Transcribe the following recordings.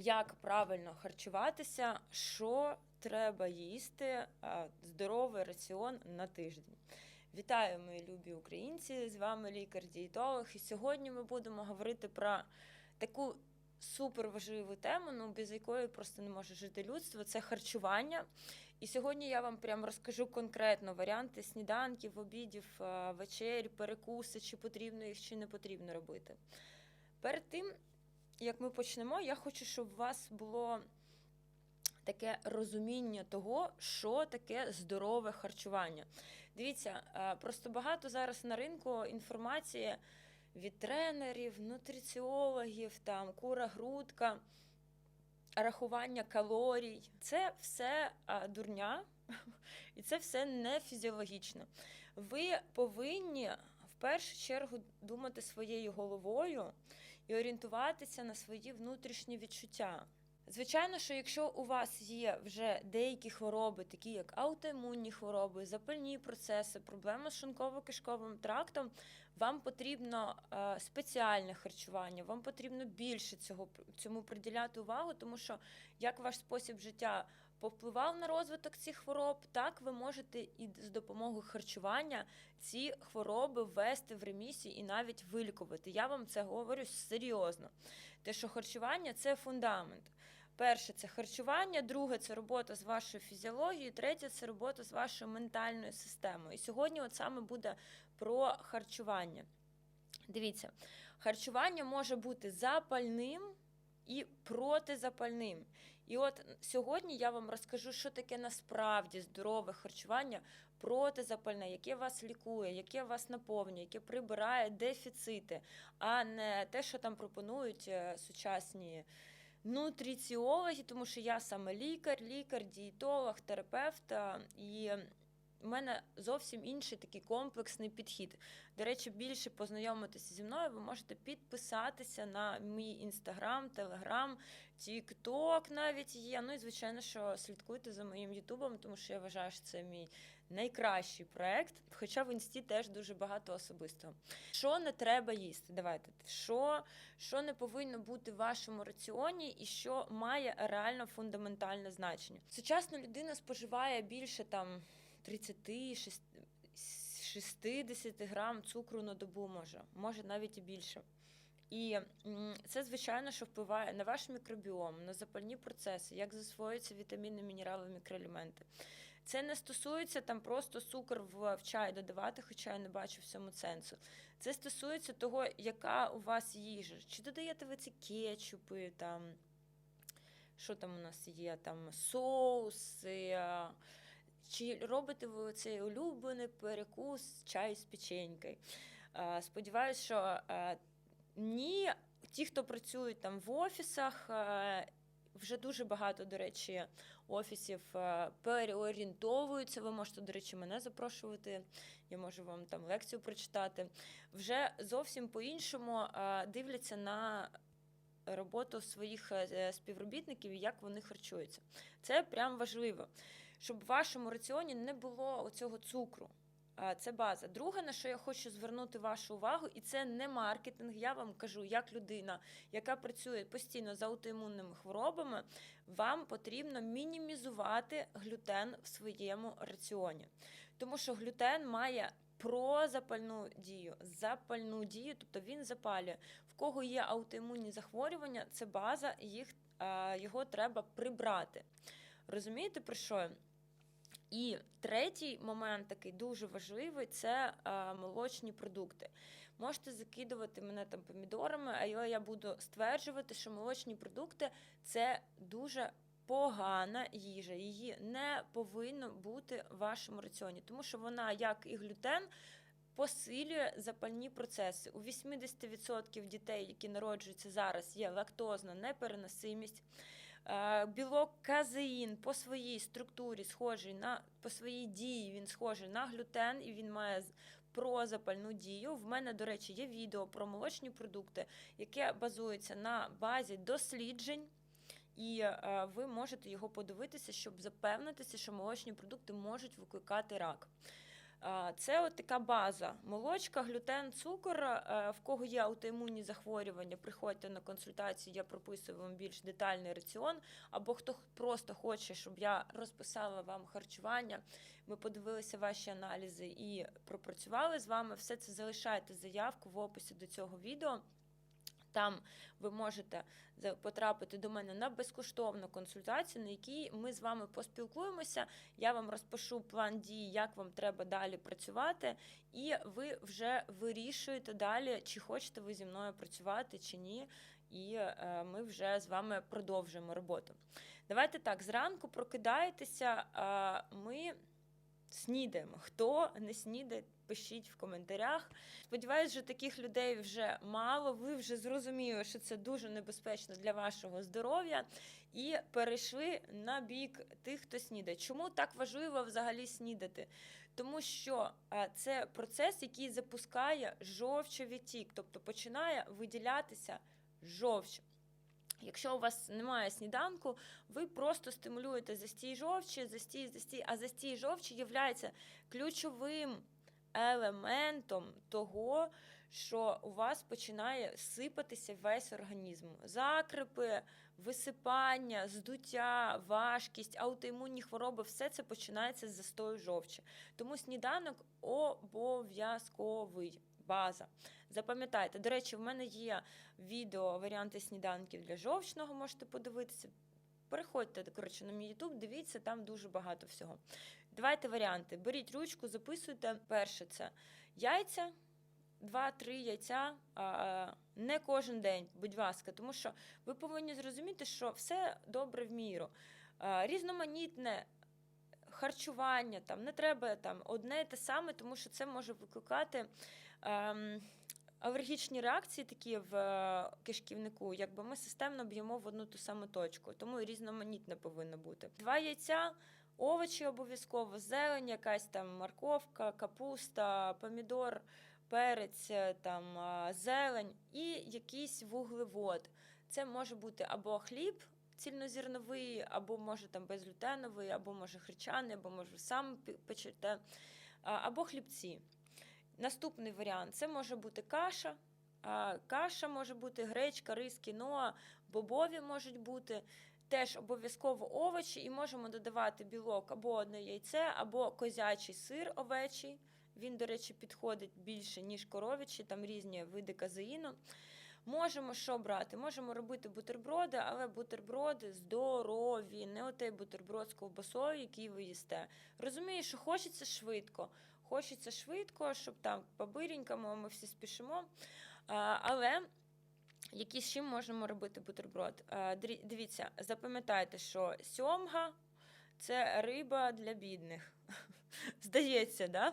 як правильно харчуватися, що треба їсти, здоровий раціон на тиждень. Вітаю, мої любі українці! З вами лікар-дієтолог. І сьогодні ми будемо говорити про таку суперважливу тему, ну без якої просто не може жити людство. Це харчування. І сьогодні я вам прям розкажу конкретно варіанти сніданків, обідів, е, вечер, перекуси, чи потрібно їх, чи не потрібно робити. Перед тим, як ми почнемо, я хочу, щоб у вас було таке розуміння того, що таке здорове харчування. Дивіться, е, просто багато зараз на ринку інформації від тренерів, нутриціологів, там кура грудка, рахування калорій. Це все дурня, і це все не фізіологічно. Ви повинні в першу чергу думати своєю головою і орієнтуватися на свої внутрішні відчуття. Звичайно, що якщо у вас є вже деякі хвороби, такі як аутоімунні хвороби, запальні процеси, проблеми з шлунково-кишковим трактом, вам потрібно е, спеціальне харчування, вам потрібно більше цього цьому приділяти увагу, тому що як ваш спосіб життя повпливав на розвиток цих хвороб, так ви можете і з допомогою харчування ці хвороби ввести в ремісію і навіть вилікувати. Я вам це говорю серйозно. Те, що харчування це фундамент. Перше це харчування, друге це робота з вашою фізіологією, третє це робота з вашою ментальною системою. І сьогодні, от саме буде про харчування. Дивіться, харчування може бути запальним і протизапальним. І от сьогодні я вам розкажу, що таке насправді здорове харчування протизапальне, яке вас лікує, яке вас наповнює, яке прибирає дефіцити, а не те, що там пропонують е, сучасні нутриціологи, тому що я саме лікар, лікар, дієтолог, терапевт. І у мене зовсім інший такий комплексний підхід. До речі, більше познайомитися зі мною, ви можете підписатися на мій інстаграм, телеграм, тікток навіть є. Ну і звичайно, що слідкуйте за моїм ютубом, тому що я вважаю, що це мій найкращий проект. Хоча в інсті теж дуже багато особистого. Що не треба їсти? Давайте що, що не повинно бути в вашому раціоні, і що має реально фундаментальне значення. Сучасна людина споживає більше там 30, 60 грам цукру на добу може, може навіть і більше. І це, звичайно, що впливає на ваш мікробіом, на запальні процеси, як засвоюються вітаміни, мінерали, мікроелементи. Це не стосується там просто цукор в, в чай додавати, хоча я не бачу в цьому сенсу. Це стосується того, яка у вас їжа. Чи додаєте ви ці кетчупи, там, що там у нас є, там соуси. Чи робите ви цей улюблений перекус чай з печенькою? Сподіваюсь, що ні, ті, хто працюють там в офісах, вже дуже багато, до речі, офісів переорієнтовуються. Ви можете, до речі, мене запрошувати. Я можу вам там лекцію прочитати. Вже зовсім по-іншому дивляться на роботу своїх е, співробітників і як вони харчуються. Це прям важливо щоб в вашому раціоні не було оцього цукру. Це база. Друге, на що я хочу звернути вашу увагу, і це не маркетинг. Я вам кажу, як людина, яка працює постійно з аутоімунними хворобами, вам потрібно мінімізувати глютен в своєму раціоні. Тому що глютен має прозапальну дію, запальну дію, тобто він запалює. В кого є аутоімунні захворювання, це база, їх, його треба прибрати. Розумієте, про що? І третій момент, такий дуже важливий, це е, молочні продукти. Можете закидувати мене там помідорами, а я буду стверджувати, що молочні продукти це дуже погана їжа. Її не повинно бути в вашому раціоні, тому що вона, як і глютен, посилює запальні процеси. У 80% дітей, які народжуються зараз, є лактозна непереносимість. Е, білок казеїн по своїй структурі схожий на по своїй дії, він схожий на глютен і він має прозапальну дію. В мене, до речі, є відео про молочні продукти, яке базується на базі досліджень. І е, ви можете його подивитися, щоб запевнитися, що молочні продукти можуть викликати рак. Це от така база: молочка, глютен, цукор. Е, В кого є аутоімунні захворювання, приходьте на консультацію, я прописую вам більш детальний раціон. Або хто просто хоче, щоб я розписала вам харчування. Ми подивилися ваші аналізи і пропрацювали з вами. Все це залишайте заявку в описі до цього відео. Там ви можете потрапити до мене на безкоштовну консультацію, на якій ми з вами поспілкуємося. Я вам розпишу план дій, як вам треба далі працювати, і ви вже вирішуєте далі, чи хочете ви зі мною працювати, чи ні. І е, ми вже з вами продовжуємо роботу. Давайте так, зранку прокидаєтеся, ми снідаємо. Хто не снідає, пишіть в коментарях. Сподіваюсь, що таких людей вже мало. Ви вже зрозуміли, що це дуже небезпечно для вашого здоров'я, і перейшли на бік тих, хто снідає. Чому так важливо взагалі снідати? Тому що це процес, який запускає жовчовідтік, тобто починає виділятися жовч. Якщо у вас немає сніданку, ви просто стимулюєте застій жовчі, застій, застій, а застій жовчі є ключовим елементом того, що у вас починає сипатися весь організм. Закрипи, висипання, здуття, важкість, аутоімунні хвороби все це починається з застою жовчі. Тому сніданок обов'язковий. База. Запам'ятайте, до речі, в мене є відео варіанти сніданків для жовчного, можете подивитися. Переходьте коротше, на мій YouTube, дивіться, там дуже багато всього. Давайте варіанти. Беріть ручку, записуйте. Перше це яйця, два-три яйця. Не кожен день, будь ласка, тому що ви повинні зрозуміти, що все добре в міру. Різноманітне харчування, там не треба там одне і те саме, тому що це може викликати. Алергічні реакції такі в е, кишківнику, якби ми системно б'ємо в одну ту саму точку, тому різноманітне повинно бути. Два яйця, овочі обов'язково, зелень, якась там морковка, капуста, помідор, перець, е, там зелень і якийсь вуглевод. Це може бути або хліб цільнозірновий, або може там безглютеновий, або може гречаний, або може сам печете, або хлібці. Наступний варіант це може бути каша. А, Каша може бути гречка, рис, кіноа, бобові можуть бути. Теж обов'язково овочі, і можемо додавати білок або одне яйце, або козячий сир овечий. Він, до речі, підходить більше, ніж коров'ячий, там різні види казеїну. Можемо що брати? Можемо робити бутерброди, але бутерброди здорові, не отей бутерброд з ковбасою, який ви їсте. Розумію, що хочеться швидко. Хочеться швидко, щоб там по-биренькому ми всі спішимо. Але які з чим можемо робити бутерброд? Дивіться, запам'ятайте, що сьомга це риба для бідних. Здається, да?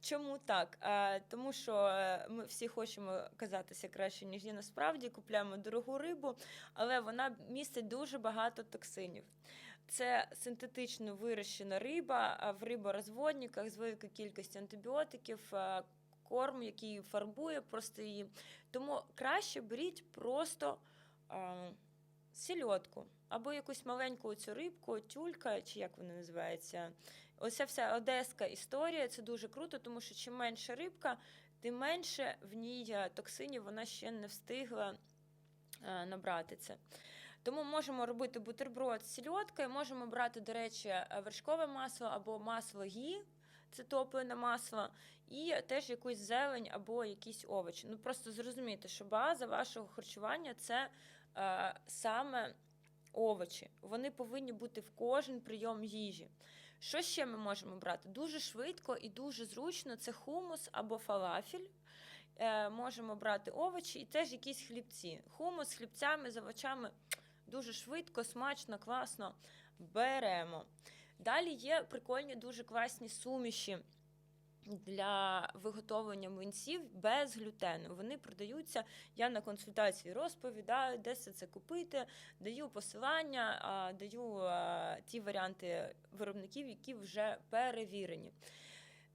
Чому так? А, тому що е, ми всі хочемо казатися краще, ніж є насправді. Купляємо дорогу рибу, але вона містить дуже багато токсинів. Це синтетично вирощена риба в риборозводниках з великою кількістю антибіотиків, корм, який фарбує просто її. Тому краще беріть просто а, сільотку або якусь маленьку цю рибку, тюлька, чи як вона називається. Оця вся одеська історія це дуже круто, тому що чим менше рибка, тим менше в ній токсинів вона ще не встигла набрати це. Тому можемо робити бутерброд з сільоткою, можемо брати, до речі, е, вершкове масло або масло гі, це топлене масло, і теж якусь зелень або якісь овочі. Ну просто зрозумійте, що база вашого харчування це е, саме овочі. Вони повинні бути в кожен прийом їжі. Що ще ми можемо брати? Дуже швидко і дуже зручно це хумус або фалафель. Е, можемо брати овочі і теж якісь хлібці. Хумус з хлібцями, з овочами дуже швидко, смачно, класно беремо. Далі є прикольні, дуже класні суміші для виготовлення млинців без глютену. Вони продаються. Я на консультації розповідаю, де це купити, даю посилання, даю ті варіанти виробників, які вже перевірені.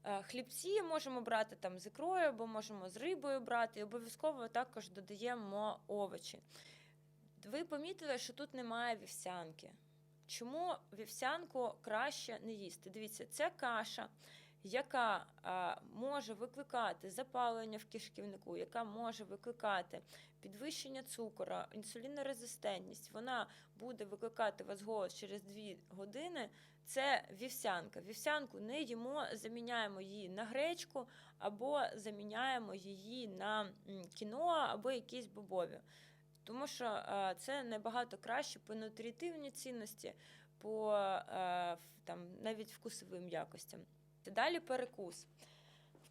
Е, Хлібці можемо брати там з ікрою, або можемо з рибою брати, і обов'язково також додаємо овочі. Ви помітили, що тут немає вівсянки. Чому вівсянку краще не їсти? Дивіться, це каша, яка а, може викликати запалення в кишківнику, яка може викликати підвищення цукру, інсулінорезистентність, вона буде викликати вас голос через 2 години. Це вівсянка. Вівсянку не їмо, заміняємо її на гречку або заміняємо її на м, кіноа або якісь бобові. Тому що е, це набагато краще по нутрітивній цінності, по е, там, навіть вкусовим якостям. Далі перекус.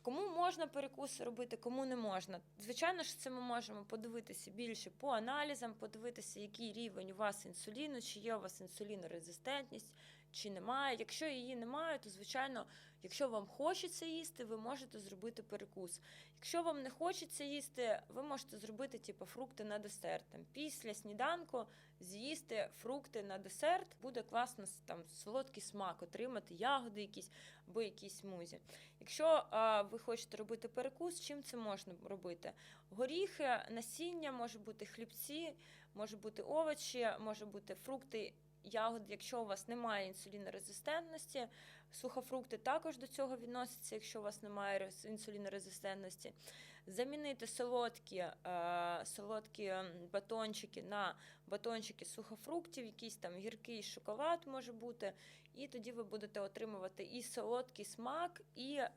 Кому можна перекус робити, кому не можна. Звичайно ж, це ми можемо подивитися більше по аналізам, подивитися, який рівень у вас інсуліну, чи є у вас інсулінорезистентність, чи немає. Якщо її немає, то звичайно, якщо вам хочеться їсти, ви можете зробити перекус. Якщо вам не хочеться їсти, ви можете зробити типу, фрукти на десерт. Там, після сніданку з'їсти фрукти на десерт, буде класно там, солодкий смак, отримати ягоди якісь або якісь смузі. Якщо а, ви хочете робити перекус, чим це можна робити? Горіхи, насіння, може бути хлібці, може бути овочі, може бути фрукти. Ягоди, якщо у вас немає інсулінорезистентності, сухофрукти також до цього відносяться, якщо у вас немає інсулінорезистентності. Замінити солодкі, е, солодкі батончики на батончики сухофруктів, якийсь там гіркий шоколад може бути, і тоді ви будете отримувати і солодкий смак, і е,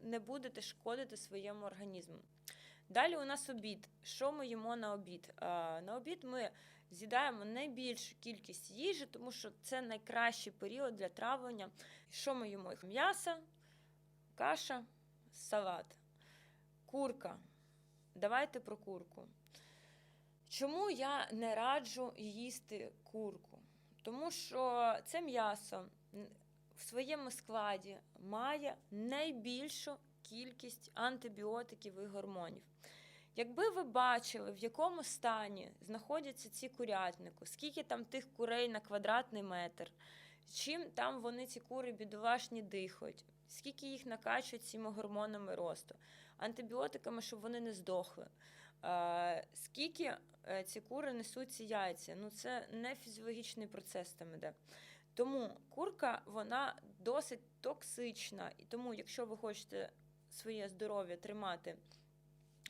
не будете шкодити своєму організму. Далі у нас обід. Що ми їмо на обід? Е, на обід ми з'їдаємо найбільшу кількість їжі, тому що це найкращий період для травлення. Що ми їмо? М'ясо, каша, салат, курка. Давайте про курку. Чому я не раджу їсти курку? Тому що це м'ясо в своєму складі має найбільшу кількість антибіотиків і гормонів. Якби ви бачили, в якому стані знаходяться ці курятники, скільки там тих курей на квадратний метр, чим там вони ці кури бідолашні дихають, скільки їх накачують цими гормонами росту, антибіотиками, щоб вони не здохли. Скільки е, ці кури несуть ці яйця? Ну це не фізіологічний процес там іде. Тому курка вона досить токсична, і тому, якщо ви хочете своє здоров'я тримати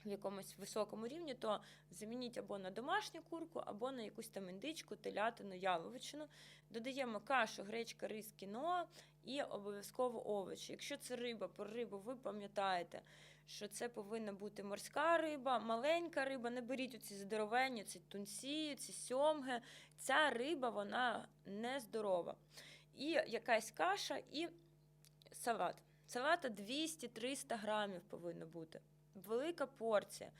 в якомусь високому рівні, то замініть або на домашню курку, або на якусь там індичку, телятину, яловичину. Додаємо кашу, гречка, рис, кіноа і обов'язково овочі. Якщо це риба, про рибу ви пам'ятаєте, що це повинна бути морська риба, маленька риба. Не беріть оці здоровенні, ці тунці, ці сьомги. Ця риба вона нездорова. І якась каша, і салат. Салата 200-300 грамів повинно бути. Велика порція,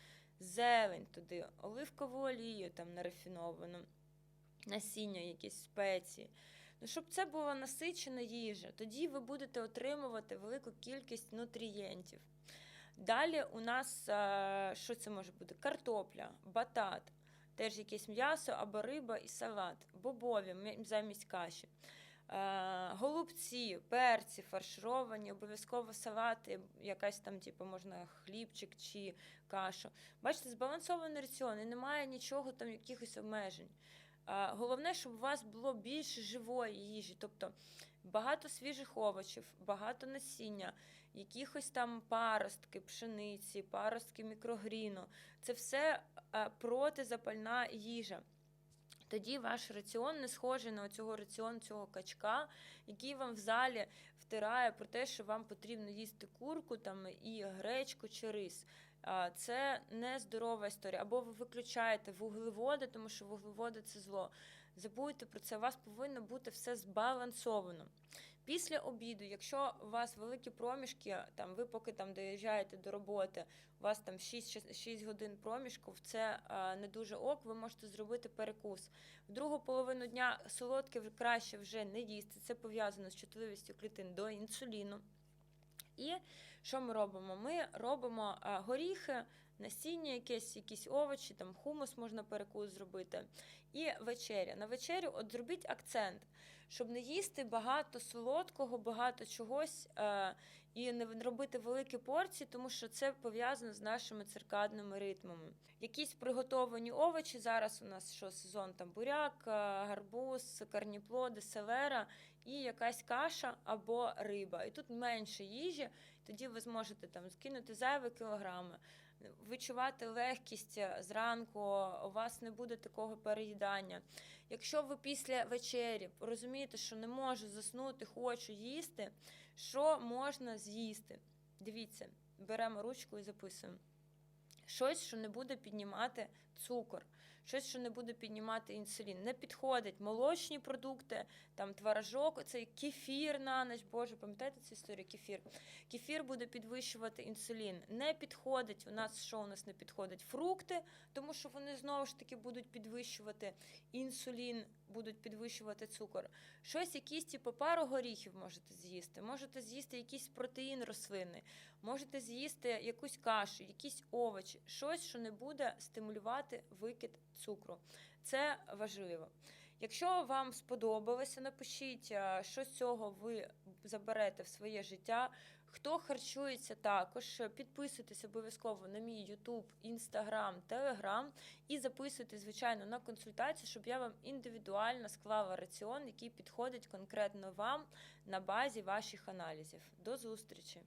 зелень туди, оливкову олію там нарафіновану, насіння, якісь спеції. Ну, щоб це була насичена їжа, тоді ви будете отримувати велику кількість нутрієнтів. Далі у нас е, що це може бути? Картопля, батат, теж якесь м'ясо або риба і салат, бобові замість каші. Е, Голубці, перці фаршировані, обов'язково салати, якась там, типу, можна хлібчик чи кашу. Бачите, збалансований раціон, і немає нічого там, якихось обмежень. Е, Головне, щоб у вас було більше живої їжі, тобто багато свіжих овочів, багато насіння, якихось там паростки, пшениці, паростки мікрогріну. Це все е, протизапальна їжа. Тоді ваш раціон не схожий на цього раціон цього качка, який вам в залі втирає про те, що вам потрібно їсти курку там, і гречку чи рис. Це не здорова історія. Або ви виключаєте вуглеводи, тому що вуглеводи це зло. Забудьте про це, у вас повинно бути все збалансовано. Після обіду, якщо у вас великі проміжки, там ви поки там доїжджаєте до роботи, у вас там 6, 6 годин проміжку, це не дуже ок, ви можете зробити перекус. В другу половину дня солодке краще вже не їсти. Це пов'язано з чутливістю клітин до інсуліну. І що ми робимо? Ми робимо горіхи, насіння, якесь, якісь овочі, там хумус можна перекус зробити. І вечеря. На вечерю от зробіть акцент, щоб не їсти багато солодкого, багато чогось, е, і не робити великі порції, тому що це пов'язано з нашими циркадними ритмами. Якісь приготовані овочі зараз у нас що сезон там буряк, е, гарбуз, карніплоди, селера і якась каша або риба. І тут менше їжі, тоді ви зможете там скинути зайві кілограми. Відчувати легкість е, зранку, у вас не буде такого переїдання. Якщо ви після вечері розумієте, що не можу заснути, хочу їсти, що можна з'їсти? Дивіться, беремо ручку і записуємо. Щось, що не буде піднімати цукор, щось, що не буде піднімати інсулін. Не підходить молочні продукти, там творожок, цей кефір на ніч, Боже, пам'ятаєте цю історію? Кефір. Кефір буде підвищувати інсулін. Не підходить. У нас що у нас не підходить? Фрукти, тому що вони знову ж таки будуть підвищувати інсулін, будуть підвищувати цукор. Щось, якісь типу пару горіхів можете з'їсти. Можете з'їсти якийсь протеїн рослинний, можете з'їсти якусь кашу, якісь овочі, щось, що не буде стимулювати викид цукру. Це важливо. Якщо вам сподобалося, напишіть, що з цього ви заберете в своє життя. Хто харчується також, підписуйтесь обов'язково на мій YouTube, Instagram, Telegram і записуйте, звичайно, на консультацію, щоб я вам індивідуально склала раціон, який підходить конкретно вам на базі ваших аналізів. До зустрічі!